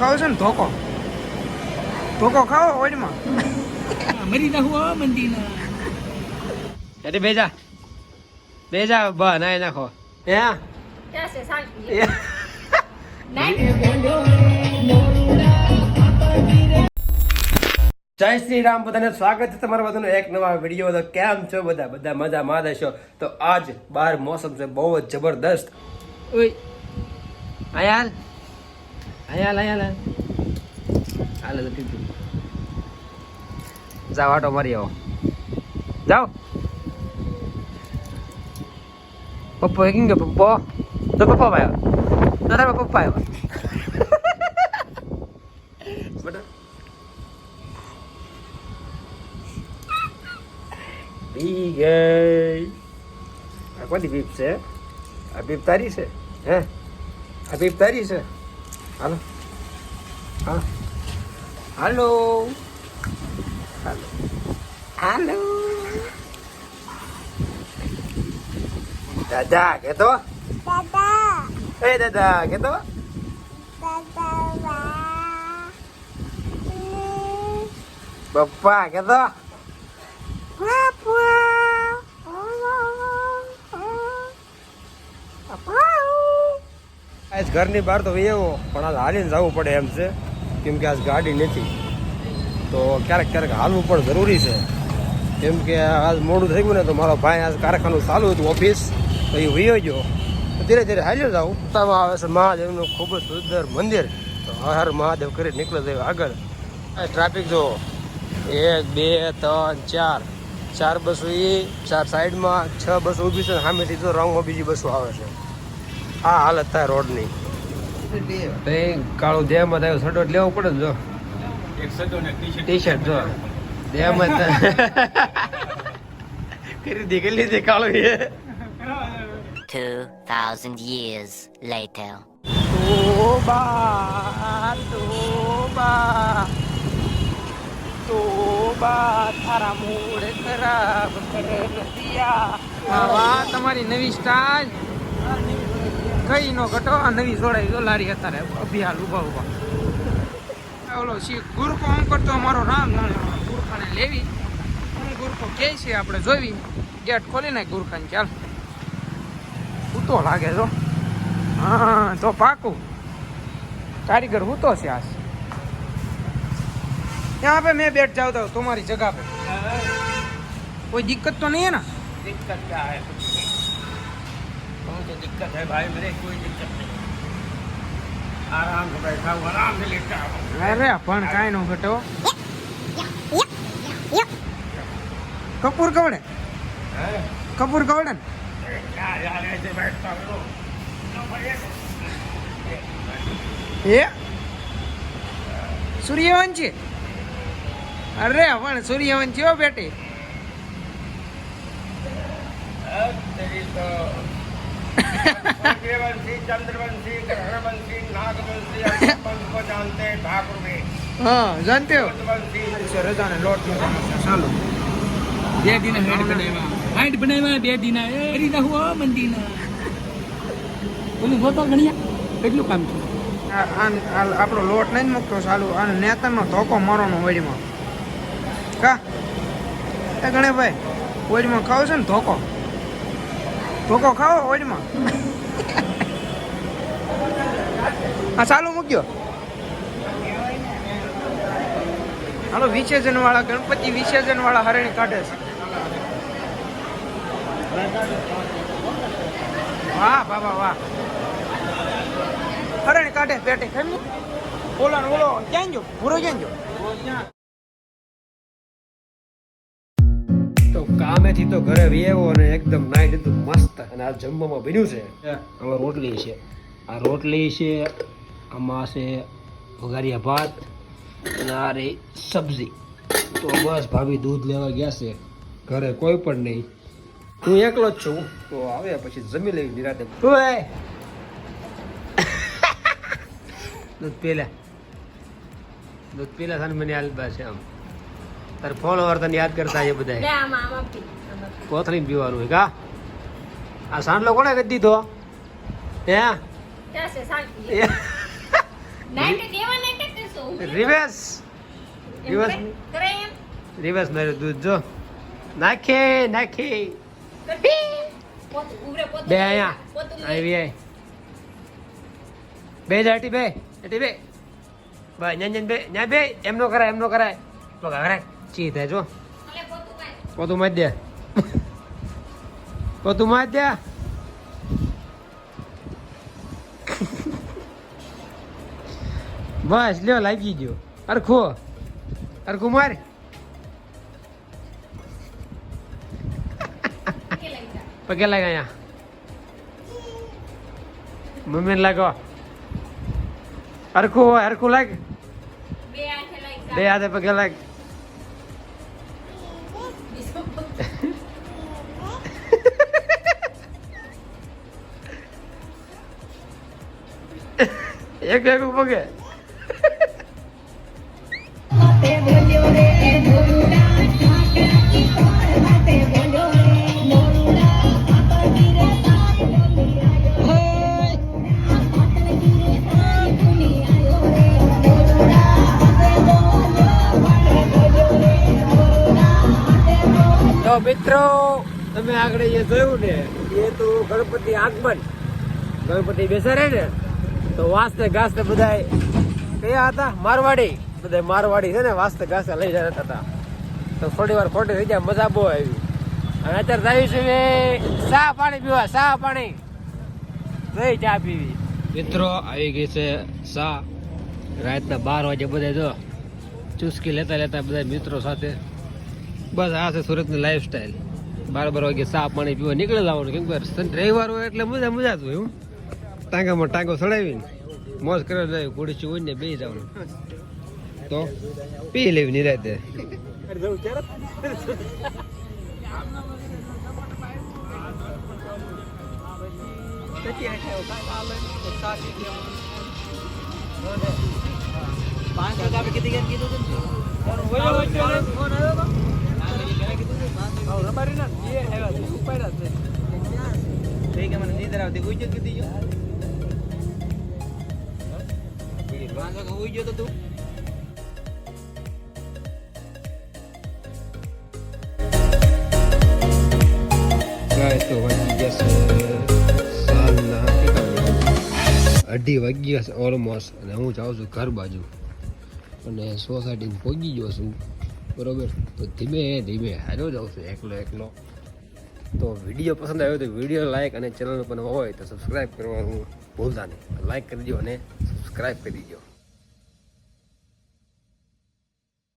ખાવો છે ને ધોકો. ધોકો ખાઓ ઓઈડમાં મરી નાખું આવા મંદી અરે બેજા બેજા બા નાય નાખો. હે. ક્યાં છે? શાંતિ જય શ્રી રામ બધાને સ્વાગત છે તમારા બધાનો એક નવા વીડિયો તો કેમ છો બધા? બધા મજા માં દેશો તો આજ બાર મોસમ છે બહુ જ જબરદસ્ત. ઓય. આયાલ આયાલ? આયાલ હાલ હાલ કીધું જાઓ, આટો મારી આવો. જાઓ. પપ્પા કેમ કે પપ્પા? તો પપ્પા આવ્યો. તો તારા પપ્પા આવ્યો. બી ગઈ. આ કોની બીપ છે? આ બીપ તારી છે? હે? આ બીપ તારી છે? હાલો. હા હાલો. હાલો. હાલો. દાદા કેતો? એ દાદા કેતો? પપ્પા કેતો? ઘરની બહાર તો એવો પણ આજ હાલીને જવું પડે એમ છે, કેમ કે આજ ગાડી નથી. તો ક્યારેક ક્યારેક હાલવું પણ જરૂરી છે. કેમ કે આજ મોડું થઈ ગયું ને તો મારો ભાઈ આજ કારખાનું ચાલુ હતું, ઓફિસ, તો એ વયો ગયો. ધીરે ધીરે હાલ્યો જાઉં. ઉત્તામાં આવે છે, મહાદેવનું ખૂબ જ સુંદર મંદિર. તો હર હર મહાદેવ કરી નીકળે જાય આગળ. આ ટ્રાફિક જો એક, બે, ત્રણ, ચાર. ચાર બસો એ, ચાર સાઈડમાં છ બસો ઊભી છે સામેથી તો રંગો બીજી બસો આવે છે. આ હાલત થાય રોડની. તો એ કાળું દેહમાં થાય સડો લેવો પડે ને જો. ટી શર્ટ જો. દેહમાં ખરીદી કરી લીધી કાળો એ. 2,000 years later. તોબા તોબા તોબા તારા મૂડ ખરાબ કરે નદિયા વાહ તમારી નવી સ્ટાઇલ. કઈ નો ઘટો આ નવી જોડાઈ જો લારી અત્યારે અભિયાલ ઉભા ઉભા ઓલો શી ગુરકો આમ કરતો અમારો રામ જાણે ગુરખાને લેવી હું ગુરકો કે છે આપણે જોવી ગેટ ખોલી નાખ ગુરખાને ચાલ ઉતો લાગે જો હા તો પાકું कारीगर हूँ तो सियास यहाँ पे मैं बैठ जाता हूँ तुम्हारी जगह पे कोई दिक्कत तो नहीं है ना दिक्कत क्या है कौन सी दिक्कत है भाई मेरे कोई दिक्कत नहीं आराम से बैठा हूँ आराम से लेटा हूँ अरे पण काय नो घटो कपूर कवड़े हैं? कपूर कवड़े क्या यार ऐसे बैठता हूँ ये सूर्यवंशी अरे पण सूर्यवंशी हो बेटे तेरी तो सूर्यवंशी चंद्रवंशी ग्रहणवंशी नागवंशी पंच को जानते ठाकुर में हाँ जानते हो? चलो। બે દિના હેડ બનાવ્યા. હાઈટ બનાવ્યા બે દિના એ કરી ના હુઆ મંદિના ઓલું ગોતો ગણ્યા? કેટલું કામ છે? આપણો લોટ નહીં મૂકતો સાલું અને નેતાનો ધોકો મારોનો વળીમાં કા? ગણે ભાઈ વળીમાં ખાવ છે ને ધોકો? ધોકો ખાવો વડીમાં હા ચાલુ મૂક્યો. હાલો વિસર્જન વાળા ગણપતિ વિસર્જન વાળા હરણી કાઢે છે. વાહ, બાબા, વાહ. હરણી કાઢે, પેટે કેમ ઓલો ને ક્યાં ગયો? ભૂરો ક્યાં ગયો? તો કામેથી તો ઘરે વેવો અને એકદમ નાઈ લીધું મસ્ત. અને આ જમવામાં બન્યું છે. આમાં રોટલી છે. આ રોટલી છે આમાં છે વઘારિયા ભાત અને આ રે સબ્જી. તો બસ ભાભી દૂધ લેવા ગયા છે. ઘરે કોઈ પણ નહીં. હું એકલો જ છું. તો આવે પછી જમી લેવી નિરાતે. દૂધ પેલા. દૂધ પેલા થાય મને આલબા છે આમ. તાર ફોલોવર તને યાદ કરતા છે બધા કોથળી પીવાનું કા? આ સાંડલો કોને કરી દીધો? હે? રિવેશ. એમ? રિવેશ. મારું દૂધ જો. નાખે નાખે. બે અહીંયા. આવી આય બે જાટી બે હટી બે. ભાઈ ન્યા બે ન્યા બે. એમનો કરાય એમનો કરાય. તો કરાય ચી થાય જો પોતું માર. દે. પોતું માર દે. બસ લ્યો લાગી ગયો. અરખો અરખું માર. પગે લાગ અહીંયા. મમ્મીને લાગો હરખું હોય હરખું લાગ. બે હાથે પગે લાગ. એક એક પગે તો મિત્રો તમે આગળ એ જોયું ને એ તો ગણપતિ આગમન. ગણપતિ બેસા રહે ને? તો વાસ્તે ગાસ્તે બધા કયા હતા? મારવાડી. બધા મારવાડી છે ને, વાસ્તે ગાસ્તે લઈ જતા હતા. તો થોડી વાર ખોટી થઈ જાય, મજા બહુ આવી. અને અત્યારે જઈ છે સા પાણી પીવા સા પાણી. જઈ ચા પીવી. મિત્રો, આવી ગઈ છે સા રાતના બાર વાગે બધા જો ચુસ્કી લેતા લેતા બધા મિત્રો સાથે બસ આ છે સુરતની લાઈફ સ્ટાઈલ બાર બાર વાગે સા પાણી પીવા નીકળેલા જવાનું કેમ કે રવિવાર હોય એટલે મજા મજા જ હોય, હું. ટાંગામાં ટાંગો ચડાવીને મોજ કરવા જાય કુડીચી હોય ને બે જવાનું. તો પી લેવી નિરાતે. ગાય તો વાગી ગયા છે સાંજના કેટલા વાગ્યા? અઢી વાગ્યા છે ઓલમોસ્ટ અને હું જાઉં છું ઘર બાજુ. અને સોસાયટીમાં પહોંચી ગયો છું. બરોબર? તો ધીમે ધીમે, હારો જાઉં છું, એકલો એકલો. તો વીડિયો પસંદ આવ્યો તો વીડિયો લાઇક અને ચેનલ પર હોય તો સબસ્ક્રાઈબ કરવાનું ભૂલતા નહીં. લાઇક કરી દો અને સબસ્ક્રાઈબ કરી દો